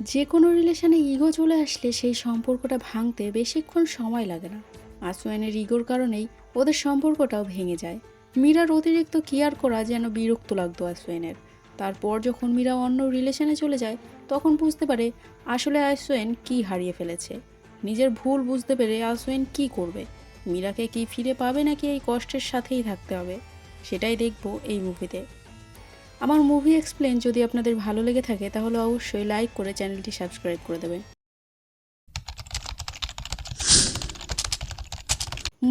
যে কোনো রিলেশনে ইগো চলে আসলে সেই সম্পর্কটা ভাঙতে বেশিক্ষণ সময় লাগে না। আসওয়ানের ইগোর কারণেই ওদের সম্পর্কটাও ভেঙে যায়। মীরার অতিরিক্ত কেয়ার করা যেন বিরক্ত লাগতো আসওয়ানের তারপর যখন মীরা অন্য রিলেশনে চলে যায়, তখন বুঝতে পারে আসলে আসওয়েন কি হারিয়ে ফেলেছে। নিজের ভুল বুঝতে পেরে আসওয়েন কি করবে? মীরাকে কি ফিরে পাবে নাকি এই কষ্টের সাথেই থাকতে হবে? সেটাই দেখব এই মুভিতে আমার মুভি এক্সপ্লেন যদি আপনাদের ভালো লেগে থাকে, তাহলে অবশ্যই লাইক করে চ্যানেলটি সাবস্ক্রাইব করে দেবেন।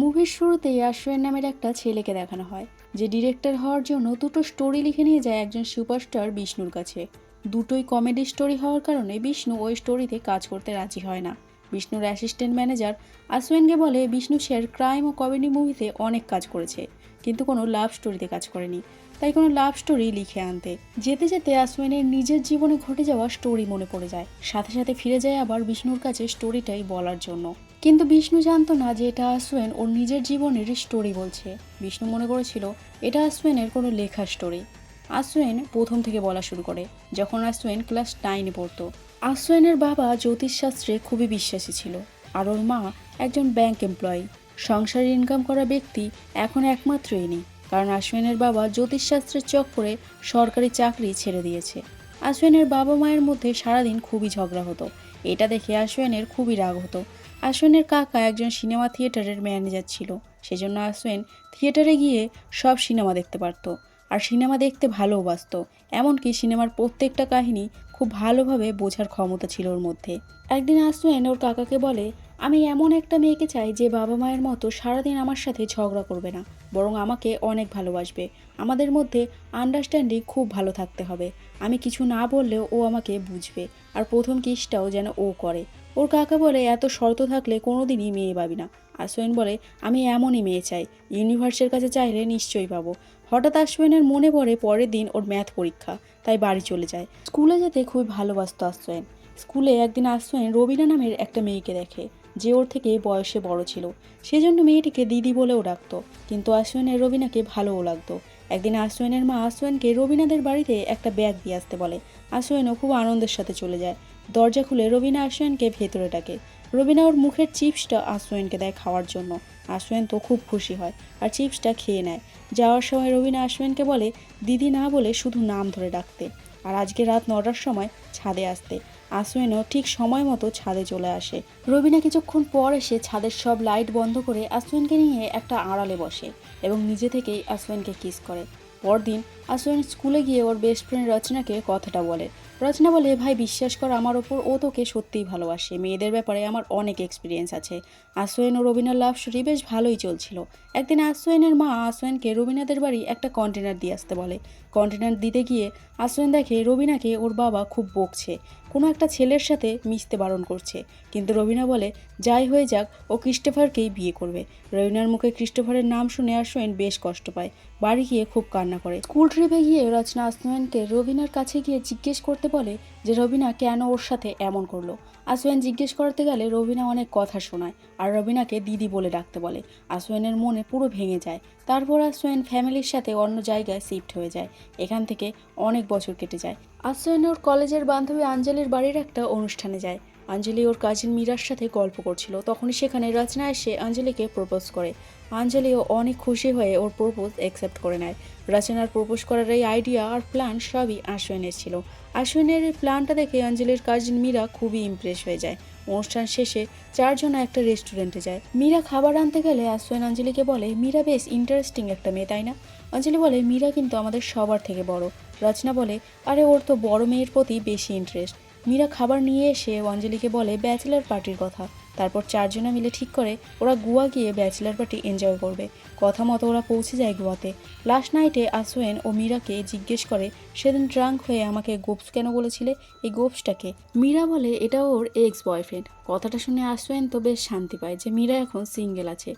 মুভির শুরুতেই আশ্রয়ের নামের একটা ছেলেকে দেখানো হয়, যে ডিরেক্টর হওয়ার জন্য দুটো স্টোরি লিখে নিয়ে যায় একজন সুপারস্টার বিষ্ণুর কাছে। দুটোই কমেডি স্টোরি হওয়ার কারণে বিষ্ণু ওই স্টোরিতে কাজ করতে রাজি হয় না। বিষ্ণুর অ্যাসিস্ট্যান্ট ম্যানেজার আসওয়েনকে বলে, বিষ্ণু শের ক্রাইম ও কমেডি মুভিতে অনেক কাজ করেছে, কিন্তু কোনো লাভ স্টোরিতে কাজ করেনি। তাই কোনো লাভ স্টোরি লিখে আনতে। যেতে যেতে আসওয়েনের নিজের জীবনে ঘটে যাওয়া স্টোরি মনে পড়ে যায়। সাথে সাথে ফিরে যায় আবার বিষ্ণুর কাছে স্টোরিটাই বলার জন্য। কিন্তু বিষ্ণু জানতো না যে এটা আসওয়েন ওর নিজের জীবনেরই স্টোরি বলছে। বিষ্ণু মনে করেছিল, এটা আসওয়েনের কোনো লেখা স্টোরি আসওয়েন প্রথম থেকে বলা শুরু করে, যখন আসওয়েন ক্লাস নাইনে পড়তো। আসওয়েনের বাবা জ্যোতিষশাস্ত্রে খুবই বিশ্বাসী ছিল আর ওর মা একজন ব্যাংক এমপ্লয়ি সংসারে ইনকাম করা ব্যক্তি এখন একমাত্র ইনি। কারণ আশ্বিনের বাবা জ্যোতিষ জ্যোতিষশাস্ত্রের চক্করে সরকারি চাকরি ছেড়ে দিয়েছে। আশ্বিনের বাবা মায়ের মধ্যে সারাদিন খুবই ঝগড়া হতো। এটা দেখে আশ্বিনের খুবই রাগ হতো। আশ্বিনের কাকা একজন সিনেমা থিয়েটারের ম্যানেজার ছিল। সেজন্য আশ্বিন থিয়েটারে গিয়ে সব সিনেমা দেখতে পারতো। আর সিনেমা দেখতে ভালোবাসত। এমনকি সিনেমার প্রত্যেকটা কাহিনী খুব ভালোভাবে বোঝার ক্ষমতা ছিল ওর মধ্যে। একদিন আশ্বিন ওর কাকাকে বলে, আমি এমন একটা মেয়েকে চাই যে বাবা মায়ের মতো সারাদিন আমার সাথে ঝগড়া করবে না। বরং আমাকে অনেক ভালোবাসবে। আমাদের মধ্যে আন্ডারস্ট্যান্ডিং খুব ভালো থাকতে হবে। আমি কিছু না বললেও ও আমাকে বুঝবে। আর প্রথম কিসটাও যেন ও করে। ওর কাকা বলে, এত শর্ত থাকলে কোনোদিনই মেয়ে পাবি না। আসওয়েন বলে, আমি এমনই মেয়ে চাই। ইউনিভার্সের কাছে চাইলে নিশ্চয়ই পাবো। হঠাৎ আসওয়েনের মনে পড়ে পরের দিন ওর ম্যাথ পরীক্ষা, তাই বাড়ি চলে যায়। স্কুলে যেতে খুবই ভালোবাসত আসওয়েন স্কুলে একদিন আসওয়েন রবিনা নামের একটা মেয়েকে দেখে। যে ওর থেকে বয়সে বড় ছিল। সেজন্য মেয়েটিকে দিদি বলেও ডাকতো। কিন্তু আসওয়েনের রবিনাকে ভালোও লাগতো। একদিন আসওয়েনের মা আসওয়েনকে রবিনাদের বাড়িতে একটা ব্যাগ দিয়ে আসতে বলে। আসওয়েনও খুব আনন্দের সাথে চলে যায়। দরজা খুলে রবিনা আসওয়েনকে ভেতরে ডাকে। রবিনা ওর মুখের চিপসটা আসওয়েনকে দেয় খাওয়ার জন্য। আসওয়েন তো খুব খুশি হয় আর চিপসটা খেয়ে নেয়। যাওয়ার সময় রবিনা আসওয়েনকে বলে, দিদি না বলে শুধু নাম ধরে ডাকতে। আর আজকে রাত নটার সময় ছাদে আসতে। আসুয়েনও ঠিক সময় মতো ছাদে চলে আসে। রবিনা কিছুক্ষণ পর এসে ছাদের সব লাইট বন্ধ করে আসুয়েনকে নিয়ে একটা আড়ালে বসে এবং নিজে থেকেই আসুয়েনকে কিস করে। পরদিন আসুয়েন স্কুলে গিয়ে ওর বেস্ট ফ্রেন্ড রচনাকে কথাটা বলে। রচনা বলে, ভাই, বিশ্বাস কর, আমার ওপর ও তোকে সত্যিই ভালোবাসে। মেয়েদের ব্যাপারে আমার অনেক এক্সপিরিয়েন্স আছে। আসওয়েন ও রবিনার লাভ স্টোরি বেশ ভালোই চলছিল। একদিন আসওয়েনের মা আসোয়েনকে রবিনাদের বাড়ি একটা কন্টেনার দিয়ে আসতে বলে। কন্টেনার দিতে গিয়ে আসওয়েন দেখে রবিনাকে ওর বাবা খুব বকছে। কোনো একটা ছেলের সাথে মিশতে বারণ করছে। কিন্তু রবিনা বলে, যাই হয়ে যাক, ও ক্রিস্টোফারকেই বিয়ে করবে। রবিনার মুখে ক্রিস্টোফারের নাম শুনে আসোয়েন বেশ কষ্ট পায়। বাড়ি গিয়ে খুব কান্না করে। স্কুল ট্রিপে গিয়ে রচনা আসওয়েনকে রবিনার কাছে গিয়ে জিজ্ঞেস করতে বলে যে রবিনা কেন ওর সাথে এমন করল। আসওয়েন জিজ্ঞেস করতে গেলে রবিনা অনেক কথা শোনায় আর রবিনাকে দিদি বলে ডাকতে বলে। আসওয়েনের মনে পুরো ভেঙে যায়। তারপর আসওয়েন ফ্যামিলির সাথে অন্য জায়গায় শিফট হয়ে যায়। এখান থেকে অনেক বছর কেটে যায়। আসওয়েন ওর কলেজের বান্ধবী আঞ্জলির বাড়ির একটা অনুষ্ঠানে যায়। আঞ্জলি ওর কাজিন মীরার সাথে গল্প করছিল। তখনই সেখানে রচনা এসে আঞ্জলিকে প্রপোজ করে। আঞ্জলিও অনেক খুশি হয়ে ওর প্রপোজ অ্যাকসেপ্ট করে নেয়। রচনার প্রপোজ করার এই আইডিয়া আর প্ল্যান সবই আশ্বিনের ছিল। আশ্বিনের প্ল্যানটা দেখে অঞ্জলির কাজিন মীরা খুবই ইমপ্রেস হয়ে যায়। অনুষ্ঠান শেষে চারজন একটা রেস্টুরেন্টে যায়। মীরা খাবার আনতে গেলে আশ্বিন অঞ্জলিকে বলে, মীরা বেশ ইন্টারেস্টিং একটা মেয়ে, তাই না? অঞ্জলি বলে, মীরা কিন্তু আমাদের সবার থেকে বড়। রচনা বলে, আরে, ওর তো বড় মেয়ের প্রতি বেশি ইন্টারেস্ট মীরা খাবার নিয়ে এসে অঞ্জলিকে বলে ব্যাচেলার পার্টির কথা। তারপর চারজনে মিলে ঠিক করে ওরা গোয়া গিয়ে ব্যাচেলার পার্টি এনজয় করবে। কথা মতো ওরা পৌঁছে যায় গোয়াতে। লাস্ট নাইটে আসোয়েন ও মীরাকে জিজ্ঞেস করে, সেদিন ড্রাঙ্ক হয়ে আমাকে গোপস কেন বলেছিলে? এই গোপসটাকে? মীরা বলে, এটা ওর এক্স বয়ফ্রেন্ড কথাটা শুনে আসোয়েন তো বেশ শান্তি পায় যে মীরা এখন সিঙ্গেল আছে।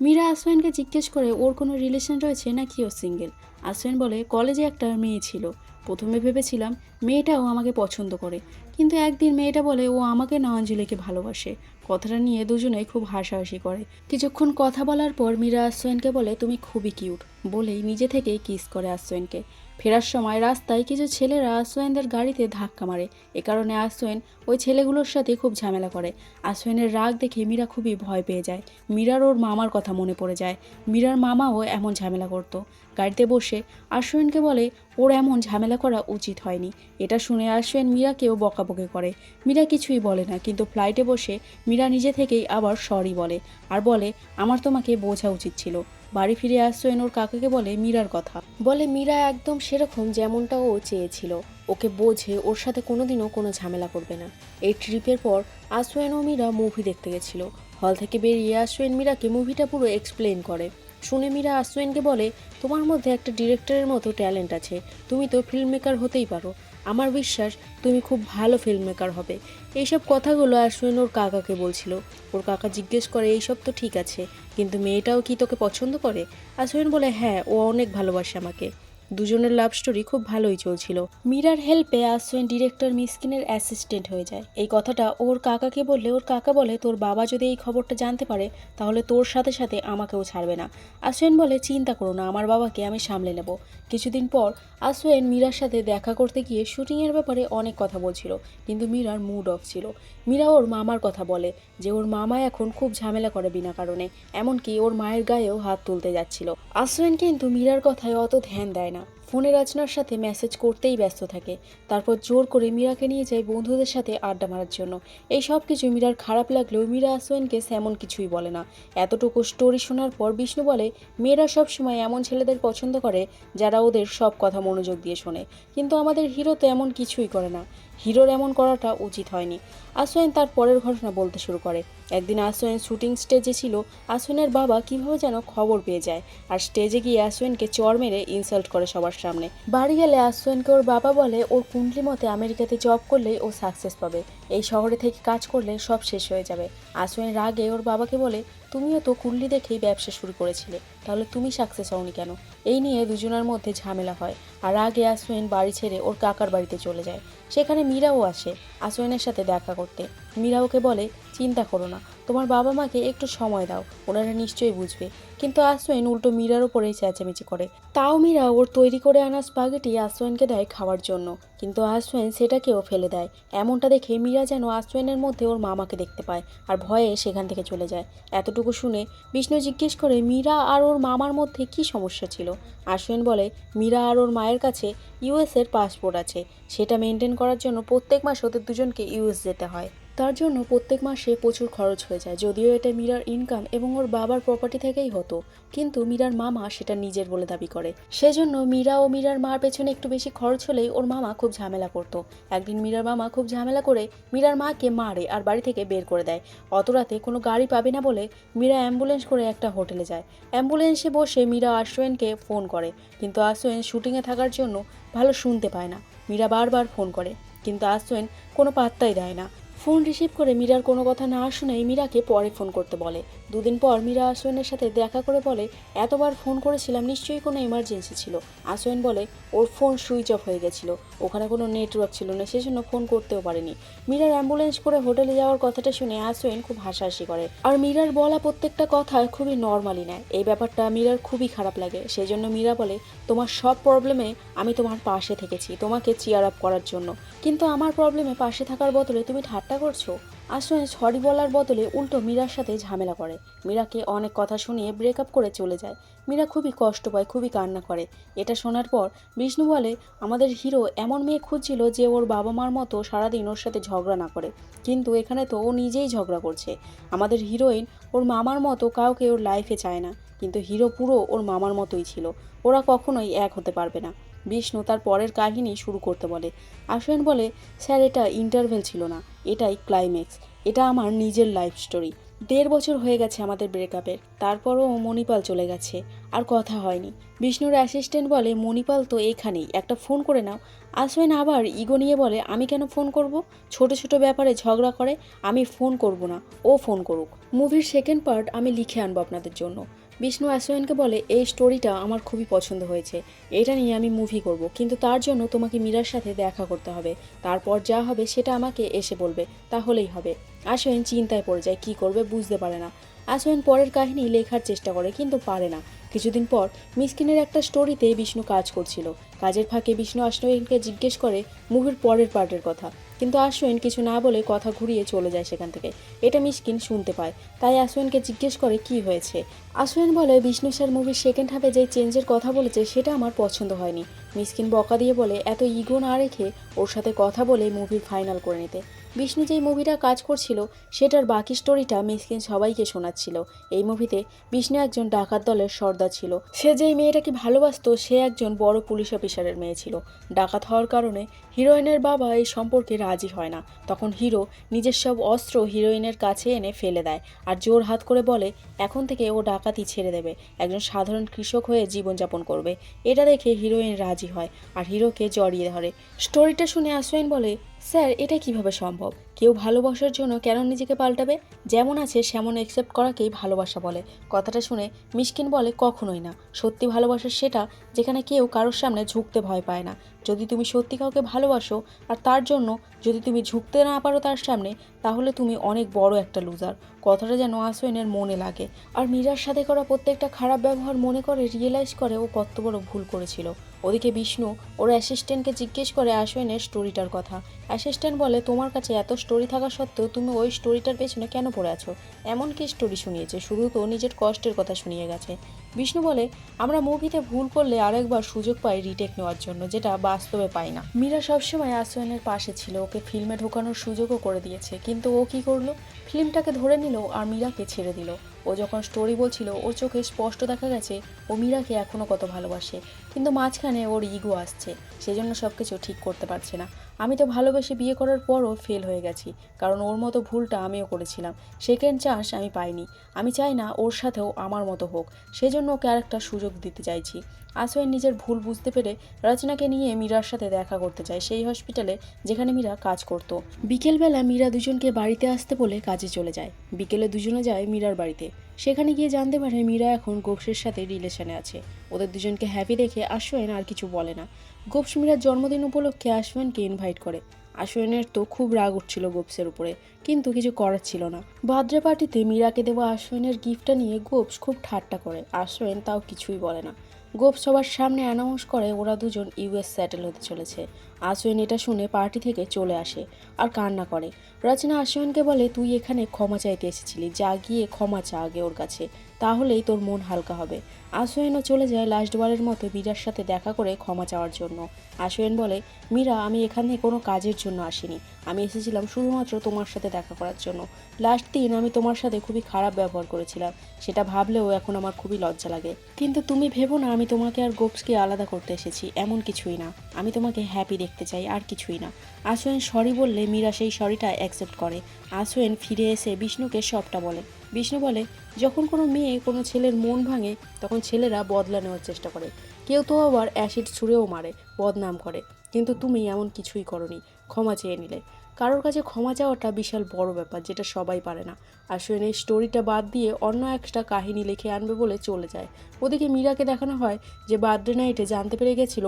মীরা আসওয়েনকে জিজ্ঞেস করে, ওর কোনো রিলেশন রয়েছে নাকি ও সিঙ্গেল আসওয়েন বলে, কলেজে একটা মেয়ে ছিল। প্রথমে ভেবেছিলাম মেয়েটাও আমাকে পছন্দ করে। কিন্তু একদিন মেয়েটা বলে, ও আমাকে না অঞ্জলিকে ভালোবাসে। কথাটা নিয়ে দুজনে খুব হাসাহাসি করে। কিছুক্ষণ কথা বলার পর মীরা আশ্রয়নকে বলে, তুমি খুবই কিউট। বলেই নিজে থেকেই কিস করে আসওয়েনকে ফেরার সময় রাস্তায় কিছু ছেলেরা আসোয়েনদের গাড়িতে ধাক্কা মারে। এ কারণে আসোয়েন ওই ছেলেগুলোর সাথে খুব ঝামেলা করে। আসোয়েনের রাগ দেখে মীরা খুবই ভয় পেয়ে যায়। মীরার ওর মামার কথা মনে পড়ে যায়। মীরার মামাও এমন ঝামেলা করতো। গাড়িতে বসে আশ্রয়নকে বলে, ওর এমন ঝামেলা করা উচিত হয়নি। এটা শুনে আশ্রয়ন মীরাকেও বকাবকি করে। মীরা কিছুই বলে না, কিন্তু ফ্লাইটে বসে মীরা নিজে থেকেই আবার সরি বলে। আর বলে, আমার তোমাকে বোঝা উচিত ছিল। বাড়ি ফিরে আশ্রয়ন ওর কাকাকে বলে মীরার কথা। বলে, মীরা একদম সেরকম যেমনটা ও চেয়েছিল। ওকে বোঝে, ওর সাথে কোনোদিনও কোনো ঝামেলা করবে না। এই ট্রিপের পর আশ্রয়ন ও মীরা মুভি দেখতে গেছিল। হল থেকে বেরিয়ে আসোয়েন মীরাকে মুভিটা পুরো এক্সপ্লেন করে। শুনে মীরা আশ্রয়নকে বলে, তোমার মধ্যে একটা ডিরেক্টরের মতো ট্যালেন্ট আছে। তুমি তো ফিল্ম মেকার হতেই পারো। আমার বিশ্বাস তুমি খুব ভালো ফিল্ম মেকার হবে। এইসব কথাগুলো আশ্বিন ওর কাকাকে বলছিল। ওর কাকা জিজ্ঞেস করে, এইসব তো ঠিক আছে, কিন্তু মেয়েটাও কি তোকে পছন্দ করে? আশ্বিন বলে হ্যাঁ ও অনেক ভালোবাসে আমাকে। দুজনের লাভ স্টোরি খুব ভালোই চলছিল। মীরার হেল্পে আশ্রয়ন ডিরেক্টর মিসকিনের অ্যাসিস্ট্যান্ট হয়ে যায়। এই কথাটা ওর কাকাকে বললে, ওর কাকা বলে, তোর বাবা যদি এই খবরটা জানতে পারে, তাহলে তোর সাথে সাথে আমাকেও ছাড়বে না। আশ্রয়ন বলে, চিন্তা করো না, আমার বাবাকে আমি সামলে নেব। কিছুদিন পর আশ্রয়ন মীরার সাথে দেখা করতে গিয়ে শুটিংয়ের ব্যাপারে অনেক কথা বলছিল, কিন্তু মীরার মুড অফ ছিল। মীরা ওর মামার কথা বলে যে, ওর মামা এখন খুব ঝামেলা করে বিনা কারণে। এমনকি ওর মায়ের গায়েও হাত তুলতে যাচ্ছিল। আশ্রয়ন কিন্তু মীরার কথায় অত ধ্যান দেয় না। ফোনে রাজনার সাথে মেসেজ করতেই ব্যস্ত থাকে। তারপর জোর করে মীরাকে নিয়ে যায় বন্ধুদের সাথে আড্ডা মারার জন্য। এই সব কিছু মীরার খারাপ লাগলেও মীরা আসোয়েনকে সেমন কিছুই বলে না। এতটুকু স্টোরি শোনার পর বিষ্ণু বলে, মেয়েরা সব সময় এমন ছেলেদের পছন্দ করে যারা ওদের সব কথা মনোযোগ দিয়ে শোনে। কিন্তু আমাদের হিরো তো এমন কিছুই করে না। হিরোর এমন করাটা উচিত হয়নি। আসোয়েন তার পরের ঘটনা বলতে শুরু করে। একদিন আসোয়েন শুটিং স্টেজে ছিল। আসোয়েনের বাবা কীভাবে যেন খবর পেয়ে যায়। আর স্টেজে গিয়ে আসোয়েনকে চর মেরে ইনসাল্ট করে সবার সামনে। বাড়ি গেলে আসোয়েনকে ওর বাবা বলে, ওর কুণ্ডলি মতে আমেরিকাতে জব করলেই ও সাকসেস পাবে। এই শহরে থেকে কাজ করলে সব শেষ হয়ে যাবে। আসোয়েন রাগে ওর বাবাকে বলে তুমিও তো কুল্লি দেখেই ব্যবসা শুরু করেছিলে। তাহলে তুমি সাকসেস হওনি কেন? এই নিয়ে দুজনের মধ্যে ঝামেলা হয়। আর আগে আসোয়েন বাড়ি ছেড়ে ওর কাকার বাড়িতে চলে যায়। সেখানে মীরাও আসে আসোয়েনের সাথে দেখা করতে। মীরা ওকে বলে, চিন্তা করো না, তোমার বাবা মাকে একটু সময় দাও, ওনারা নিশ্চয়ই বুঝবে। কিন্তু আসোয়েন উল্টো মীরার ওপরেই চেঁচামেচি করে। তাও মীরা ওর তৈরি করে আনা স্পাগেটি আসোয়েনকে দেয় খাওয়ার জন্য, কিন্তু আসোয়েন সেটাকেও ফেলে দেয়। এমনটা দেখে মীরা যেন আসোয়েনের মধ্যে ওর মামাকে দেখতে পায় আর ভয়ে সেখান থেকে চলে যায়। এতটুকু শুনে বিষ্ণু জিজ্ঞেস করে, মীরা আর ওর মামার মধ্যে কি সমস্যা ছিল? আসোয়েন বলে, মীরা আর ওর মায়ের কাছে ইউএসের পাসপোর্ট আছে। সেটা মেনটেন করার জন্য প্রত্যেক মাসে ওদের দুজনকে ইউএস যেতে হয়। তার জন্য প্রত্যেক মাসে প্রচুর খরচ হয়ে যায়। যদিও এটা মীরার ইনকাম এবং ওর বাবার প্রপার্টি থেকেই হতো, কিন্তু মীরার মামা সেটা নিজের বলে দাবি করে। সেজন্য মীরা ও মীরার মার পেছনে একটু বেশি খরচ হলেই ওর মামা খুব ঝামেলা করতো। একদিন মীরার মামা খুব ঝামেলা করে মীরার মাকে মারে আর বাড়ি থেকে বের করে দেয়। অত রাতে কোনো গাড়ি পাবে না বলে মীরা অ্যাম্বুলেন্স করে একটা হোটেলে যায়। অ্যাম্বুলেন্সে বসে মীরা আশ্রয়েনকে ফোন করে, কিন্তু আশ্রয়েন শুটিংয়ে থাকার জন্য ভালো শুনতে পায় না। মীরা বারবার ফোন করে, কিন্তু আশ্রয়েন কোনো পাত্তাই দেয় না। ফোন রিসিভ করে মীরার কোনো কথা না শুনেই মীরাকে পরে ফোন করতে বলে। দুদিন পর মীরা আসোয়েনের সাথে দেখা করে বলে, এতবার ফোন করেছিলাম, নিশ্চয়ই কোনো এমার্জেন্সি ছিল। আসোয়েন বলে, ওর ফোন সুইচ অফ হয়ে গেছিল। ওখানে কোনো নেটওয়ার্ক ছিল না, সেজন্য ফোন করতেও পারেনি। মীরার অ্যাম্বুলেন্স করে হোটেলে যাওয়ার কথাটা শুনে আসোয়েন খুব হাসাহাসি করে। আর মীরার বলা প্রত্যেকটা কথা খুবই নর্মালি নেয়। এই ব্যাপারটা মীরার খুবই খারাপ লাগে। সেই জন্য মীরা বলে, তোমার সব প্রবলেমে আমি তোমার পাশে থেকেছি, তোমাকে চিয়ার আপ করার জন্য। কিন্তু আমার প্রবলেমে পাশে থাকার বদলে তুমি ঠাট্টা করছ? আসলে সরি বলার বদলে উল্টো মীরার সাথে ঝামেলা করে। মীরাকে অনেক কথা শুনিয়ে ব্রেকআপ করে চলে যায়। মীরা খুবই কষ্ট পায়, খুবই কান্না করে। এটা শোনার পর বিষ্ণু বলে, আমাদের হিরো এমন মেয়ে খুঁজছিল যে ওর বাবা মার মতো সারাদিন ওর সাথে ঝগড়া না করে। কিন্তু এখানে তো ও নিজেই ঝগড়া করছে। আমাদের হিরোইন ওর মামার মতো কাউকে ওর লাইফে চায় না। কিন্তু হিরো পুরো ওর মামার মতোই ছিল। ওরা কখনোই এক হতে পারবে না। বিষ্ণু তার পরের কাহিনী শুরু করতে বলে। আশ্রয়ন বলে, স্যার, এটা ইন্টারভেল ছিল না। এটাই ক্লাইম্যাক্স। এটা আমার নিজের লাইফ স্টোরি। দেড় বছর হয়ে গেছে আমাদের ব্রেকআপের। তারপরও মণিপাল চলে গেছে। আর কথা হয়নি। বিষ্ণুর অ্যাসিস্ট্যান্ট বলে, মণিপাল তো এখানেই। একটা ফোন করে নাও। আসবেন আবার ইগো নিয়ে বলে, আমি কেন ফোন করব? ছোট ছোট ব্যাপারে ঝগড়া করে, আমি ফোন করব না। ও ফোন করুক। মুভির সেকেন্ড পার্ট আমি লিখে আনব আপনাদের জন্য। বিষ্ণু অ্যাসোয়ানকে বলে, এই স্টোরিটা আমার খুবই পছন্দ হয়েছে। এটা নিয়ে আমি মুভি করব। কিন্তু তার জন্য তোমাকে মীরার সাথে দেখা করতে হবে। তারপর যা হবে সেটা আমাকে এসে বলবে। তাহলেই হবে। আসোয়েন চিন্তায় পড়ে যায়, কি করবে বুঝতে পারে না। আসোয়েন পরের কাহিনী লেখার চেষ্টা করে, কিন্তু পারে না। কিছুদিন পর মিসকিনের একটা স্টোরিতে বিষ্ণু কাজ করছিল। কাজের ফাঁকে বিষ্ণু আশ্রয়নকে জিজ্ঞেস করে মুভির পরের পার্টের কথা। কিন্তু আশ্রয়ন কিছু না বলে কথা ঘুরিয়ে চলে যায় সেখান থেকে। এটা মিসকিন শুনতে পায়। তাই আশ্রয়নকে জিজ্ঞেস করে, কি হয়েছে? আশ্রয়ন বলে, বিষ্ণু স্যার মুভির সেকেন্ড হাফে যে চেঞ্জের কথা বলেছে, সেটা আমার পছন্দ হয়নি। মিসকিন বকা দিয়ে বলে, এত ইগো না রেখে ওর সাথে কথা বলে মুভি ফাইনাল করে নিতে। বিষ্ণু যেই মুভিটা কাজ করছিল, সেটার বাকি স্টোরিটা মিসকিন সবাইকে শোনাচ্ছিল। এই মুভিতে বিষ্ণু একজন ডাকাত দলের সর্দার ছিল। সে যেই মেয়েটাকে ভালোবাসতো, সে একজন বড় পুলিশ অফিসারের মেয়ে ছিল। ডাকাত হওয়ার কারণে হিরোইনের বাবা এই সম্পর্কে রাজি হয় না। তখন হিরো নিজের সব অস্ত্র হিরোইনের কাছে এনে ফেলে দেয় আর জোর হাত করে বলে, এখন থেকে ও ডাকাতি ছেড়ে দেবে। একজন সাধারণ কৃষক হয়ে জীবনযাপন করবে। এটা দেখে হিরোইন রাজি হয় আর হিরোকে জড়িয়ে ধরে। স্টোরিটা শুনে আশ্রয়ন বলে স্যার, এটা কীভাবে সম্ভব? কেউ ভালোবাসার জন্য কেন নিজেকে পাল্টাবে? যেমন আছে, সেমন অ্যাকসেপ্ট করাকেই ভালোবাসা বলে। কথাটা শুনে মিশকিন বলে, কখনোই না। সত্যি ভালোবাসার সেটা যেখানে কেউ কারোর সামনে ঝুঁকতে ভয় পায় না। যদি তুমি সত্যি কাউকে ভালোবাসো আর তার জন্য যদি তুমি ঝুঁকতে না পারো তার সামনে, তাহলে তুমি অনেক বড় একটা লুজার কথাটা যেন আসোয়েনের মনে লাগে। আর মীরার সাথে করা প্রত্যেকটা খারাপ ব্যবহার মনে করে রিয়েলাইজ করে ও কত বড় ভুল করেছিল। ওদিকে বিষ্ণু ওর অ্যাসিস্ট্যান্টকে জিজ্ঞেস করে আশোয়েনের স্টোরিটার কথা। অ্যাসিস্ট্যান্ট বলে, তোমার কাছে এত স্টোরি থাকা সত্ত্বেও তুমি ওই স্টোরিটার পেছনে কেন পড়ে আছো? এমন কি স্টোরি শুনিয়েছে? শুধু তো নিজের কষ্টের কথা শুনিয়ে গেছে। বিষ্ণু বলে, আমরা মুভিতে ভুল করলে আরেকবার সুযোগ পাই রিটেক নেওয়ার জন্য, যেটা বাস্তবে পাই না। মীরা সবসময় আসোয়ানের পাশে ছিল, ওকে ফিল্মে ঢোকানোর সুযোগও করে দিয়েছে, কিন্তু ও কি করল? ফিল্মটাকে ধরে নিল আর মীরাকে ছেড়ে দিল। ও যখন স্টোরি বলছিল, ওর চোখে স্পষ্ট দেখা গেছে, ও মীরাকে এখনও কত ভালোবাসে, কিন্তু মাঝখানে ওর ইগো আসছে, সেজন্য সব কিছু ঠিক করতে পারছে না। আমি তো ভালোবেসে বিয়ে করার পরও ফেল হয়ে গেছি, কারণ ওর মতো ভুলটা আমিও করেছিলাম। সেকেন্ড চান্স আমি পাইনি। আমি চাই না ওর সাথেও আমার মতো হোক। সেজন্য ওকে আরেকটা সুযোগ দিতে চাইছি। আসোয়েন নিজের ভুল বুঝতে পেরে রচনাকে নিয়ে মীরার সাথে দেখা করতে চায় সেই হসপিটালে যেখানে মীরা কাজ করত। বিকেলবেলা মীরা দুজনকে বাড়িতে আসতে বলে কাজে চলে যায়। বিকেলে দুজনে যায় মীরার বাড়িতে। সেখানে গিয়ে জানতে পারে মীরা এখন গোপসের সাথে রিলেশনে আছে। ওদের দুজনকে হ্যাপি দেখে আশ্রয়ন আর কিছু বলে না। গোপস মীরার জন্মদিন উপলক্ষে আশ্রয়নকে ইনভাইট করে। আশ্রয়নের তো খুব রাগ উঠছিল গোপসের উপরে। কিন্তু কিছু করার ছিল না। বার্থডে পার্টিতে মীরাকে দেওয়া আশ্রয়নের গিফটটা নিয়ে গোপস খুব ঠাট্টা করে। আশ্রয়ন তাও কিছুই বলে না। গোপ সবার সামনে অ্যানাউন্স করে ওরা দুজন ইউএস স্যাটেল হতে চলেছে। আশ্রয়ন এটা শুনে পার্টি থেকে চলে আসে আর কান্না করে। রচনা আশ্রয়নকে বলে, তুই এখানে ক্ষমা চাইতে এসেছিলি, যা গিয়ে ক্ষমা চা আগে ওর কাছে। তাহলেই তোর মন হালকা হবে। আশ্রয়নও চলে যায় লাস্টবারের মতো মীরার সাথে দেখা করে ক্ষমা চাওয়ার জন্য। আশ্রয়ন বলে, মীরা, আমি এখানে কোনো কাজের জন্য আসিনি। আমি এসেছিলাম শুধুমাত্র তোমার সাথে দেখা করার জন্য। লাস্ট দিন আমি তোমার সাথে খুবই খারাপ ব্যবহার করেছিলাম। সেটা ভাবলেও এখন আমার খুবই লজ্জা লাগে। কিন্তু তুমি ভেবো না, আমি তোমাকে আর গোপসকে আলাদা করতে এসেছি, এমন কিছুই না। আমি তোমাকে হ্যাপি দেখতে চাই, আর কিছুই না। আসোয়েন সরি বললে মীরা সেই সরিটা অ্যাকসেপ্ট করে। আসোয়েন ফিরে এসে বিষ্ণুকে সবটা বলে। বিষ্ণু বলে, যখন কোনো মেয়ে কোনো ছেলের মন ভাঙে, তখন ছেলেরা বদলা নেওয়ার চেষ্টা করে। কেউ তো আবার অ্যাসিড ছুঁড়েও মারে, বদনাম করে। কিন্তু তুমি এমন কিছুই করনি, ক্ষমা চেয়ে নিলে। কারোর কাছে ক্ষমা চাওয়াটা বিশাল বড় ব্যাপার, যেটা সবাই পারে না। আসলে এই স্টোরিটা বাদ দিয়ে অন্য একটা কাহিনী লিখে আনবে বলে চলে যায়। ওদিকে মীরাকে দেখানো হয় যে বার্থডে নাইটে জানতে পেরে গেছিল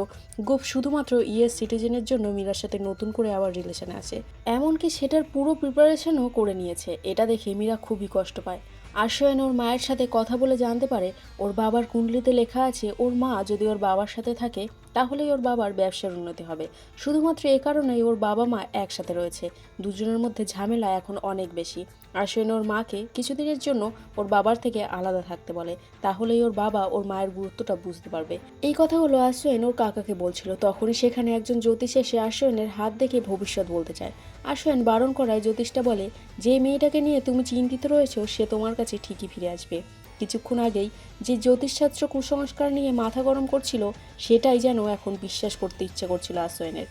গোপ শুধুমাত্র ইএস সিটিজেনের জন্য মীরার সাথে নতুন করে আবার রিলেশনে আছে। এমনকি সেটার পুরো প্রিপারেশনও করে নিয়েছে। এটা দেখে মীরা খুবই কষ্ট পায়। আশ্রয়ন ওর মায়ের সাথে কথা বলে জানতে পারে, ওর বাবার কুণ্ডলিতে লেখা আছে, ওর মা যদি ওর বাবার সাথে থাকে তাহলেই ওর বাবার ব্যবসার উন্নতি হবে। শুধুমাত্র এ কারণেই ওর বাবা মা একসাথে রয়েছে। দুজনের মধ্যে ঝামেলা এখন অনেক বেশি। আশ্রয়ন ওর মাকে কিছুদিনের জন্য ওর বাবার থেকে আলাদা থাকতে বলে। তাহলেই ওর বাবা ওর মায়ের গুরুত্বটা বুঝতে পারবে। এই কথাগুলো আশ্রয়ন ওর কাকাকে বলছিল। তখনই সেখানে একজন জ্যোতিষ এসে আশ্রয়নের হাত দেখে ভবিষ্যৎ বলতে চায়। আশ্রয়ন বারণ করায় জ্যোতিষটা বলে, যে মেয়েটাকে নিয়ে তুমি চিন্তিত রয়েছো, সে তোমার কাছে ঠিকই ফিরে আসবে। কিছুক্ষণ আগেই যে জ্যোতিষশাস্ত্র কুসংস্কার নিয়ে মাথা গরম করছিল, সেটাই যেন এখন বিশ্বাস করতে ইচ্ছে করছিল আশ্রয়নের।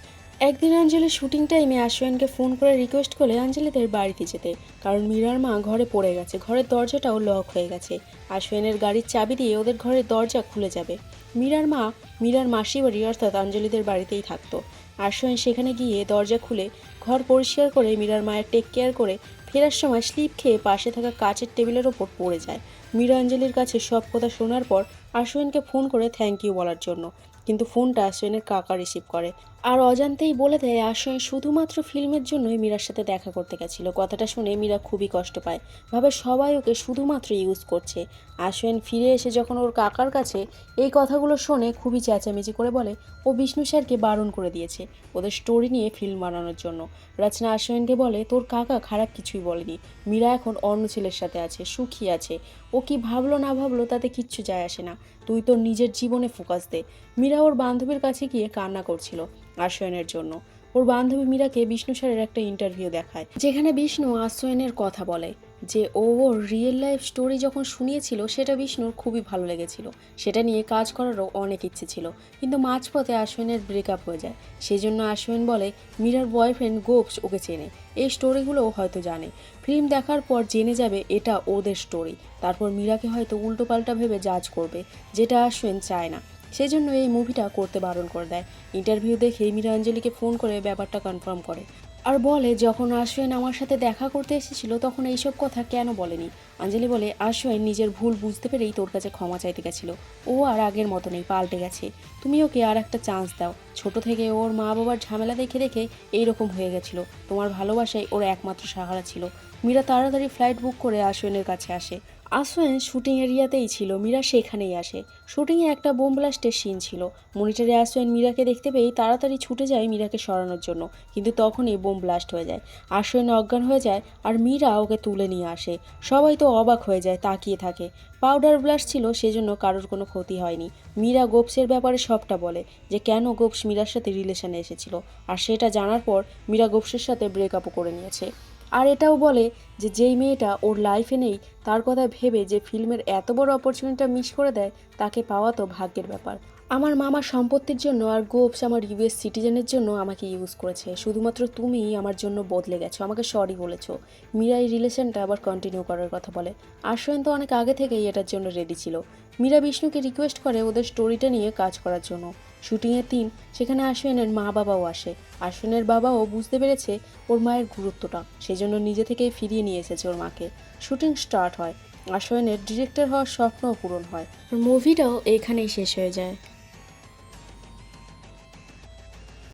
একদিন অঞ্জলি শুটিং টাইমে আশ্রয়নকে ফোন করে রিকোয়েস্ট করলে আঞ্জলিদের বাড়িতে যেতে, কারণ মীরার মা ঘরে পড়ে গেছে, ঘরের দরজাটাও লক হয়ে গেছে। আশ্রয়নের গাড়ির চাবি দিয়ে ওদের ঘরের দরজা খুলে যাবে। মীরার মা, মীরার মাসি বাড়ি অর্থাৎ অঞ্জলিদের বাড়িতেই থাকতো। আশ্রয়ন সেখানে গিয়ে দরজা খুলে ঘর পরিষ্কার করে মীরার মায়ের টেক কেয়ার করে ফেরার সময় স্লিপ খেয়ে পাশে থাকা কাচের টেবিলের ওপর পড়ে যায়। মীরা অঞ্জলির কাছে সব কথা শোনার পর আশ্রয়নকে ফোন করে থ্যাংক ইউ বলার জন্য। কিন্তু ফোনটা আশ্রয়নের কাকা রিসিভ করে। আর অজান্তেই বলে দেয় আশ্রয় শুধুমাত্র ফিল্মের জন্যই মীরার সাথে দেখা করতে গেছিল। কথাটা শুনে মীরা খুবই কষ্ট পায়। ভাবে সবাই ওকে শুধুমাত্র ইউজ করছে। আশ্রয়ন ফিরে এসে যখন ওর কাকার কাছে এই কথাগুলো শোনে, খুবই চেঁচামেচি করে বলে, ও বিষ্ণু স্যারকে বারণ করে দিয়েছে ওদের স্টোরি নিয়ে ফিল্ম বানানোর জন্য। রচনা আশ্রয়নকে বলে, তোর কাকা খারাপ কিছুই বলেনি। মীরা এখন অন্য ছেলের সাথে আছে, সুখী আছে। ও কি ভাবলো না ভাবলো তাতে কিচ্ছু যায় আসে না। তুই তোর নিজের জীবনে ফোকাস দে। মীরা ওর বান্ধবীর কাছে গিয়ে কান্না করছিল। আশ্রয়নের জন্য। ওর বান্ধবী মীরাকে বিষ্ণু স্যারের একটা ইন্টারভিউ দেখায়, যেখানে বিষ্ণু আশ্রয়নের কথা বলে, যে ও ওর রিয়েল লাইফ স্টোরি যখন শুনিয়েছিল, সেটা বিষ্ণুর খুবই ভালো লেগেছিল। সেটা নিয়ে কাজ করারও অনেক ইচ্ছে ছিল, কিন্তু মাঝপথে আশ্বিনের ব্রেকআপ হয়ে যায়। সেই জন্য আশ্বিন বলে, মীরার বয়ফ্রেন্ড গোপস ওকে চেনে, এই স্টোরিগুলোও হয়তো জানে। ফিল্ম দেখার পর জেনে যাবে এটা ওদের স্টোরি তারপর মীরাকে হয়তো উল্টোপাল্টা ভেবে জাজ করবে, যেটা আশ্বিন চায় না। সেজন্য এই মুভিটা করতে বারণ করে দেয়। ইন্টারভিউ দেখে মীরা অঞ্জলিকে ফোন করে ব্যাপারটা কনফার্ম করে। আর বলে, যখন আশ্রয়ন আমার সাথে দেখা করতে এসেছিল, তখন এইসব কথা কেন বলেনি? অঞ্জলি বলে আশ্রয়ন নিজের ভুল বুঝতে পেরেই তোর কাছে ক্ষমা চাইতে গেছিল। ও আর আগের মতো নেই পাল্টে গেছে। তুমি ওকে আর একটা চান্স দাও। ছোট থেকে ওর মা বাবার ঝামেলা দেখে দেখে এইরকম হয়ে গেছিল। তোমার ভালোবাসাই ওর একমাত্র সাহারা ছিল। মীরা তাড়াতাড়ি ফ্লাইট বুক করে আশ্রয়নের কাছে আসে। আসোয়েন শুটিং এরিয়াতেই ছিল, মীরা সেখানেই আসে। শুটিংয়ে একটা বোম ব্লাস্টের সিন ছিল। মনিটরে আসোয়েন মীরাকে দেখতে পেয়েই তাড়াতাড়ি ছুটে যায় মীরাকে সরানোর জন্য, কিন্তু তখনই বোম ব্লাস্ট হয়ে যায়। আসোয়েন অজ্ঞান হয়ে যায় আর মীরা ওকে তুলে নিয়ে আসে। সবাই তো অবাক হয়ে যায়, তাকিয়ে থাকে। পাউডার ব্লাস্ট ছিল, সেজন্য কারোর কোনো ক্ষতি হয়নি। মীরা গোপসের ব্যাপারে সবটা বলে যে, কেন গোপস মীরার সাথে রিলেশনে এসেছিল? আর সেটা জানার পর মীরা গোপসের সাথে ব্রেকআপও করে নিয়েছে। আর এটাও বলে যে যেই মেয়েটা ওর লাইফে নেই, তার কথা ভেবে যে ফিল্মের এত বড় অপরচুনিটিটা মিস করে দেয়, তাকে পাওয়া তো ভাগ্যের ব্যাপার। আমার মামার সম্পত্তির জন্য আর গোপস আমার ইউএস সিটিজেনের জন্য আমাকে ইউজ করেছে। শুধুমাত্র তুমিই আমার জন্য বদলে গেছো, আমাকে সরি বলেছ। মীরা এই রিলেশনটা আবার কন্টিনিউ করার কথা বলে। আশ্রয়ন তো অনেক আগে থেকেই এটার জন্য রেডি ছিল। মীরা বিষ্ণুকে রিকোয়েস্ট করে ওদের স্টোরিটা নিয়ে কাজ করার জন্য। শুটিংয়ের দিন সেখানে আশ্বিনের মা বাবাও আসে। আশ্বিনের বাবাও বুঝতে পেরেছে ওর মায়ের গুরুত্বটা সেই জন্য নিজে থেকে ফিরিয়ে নিয়ে এসেছে ওর মাকে। শুটিং স্টার্ট হয়। আশ্রয়নের ডিরেক্টর হওয়ার স্বপ্নও পূরণ হয়। মুভিটাও এখানেই শেষ হয়ে যায়।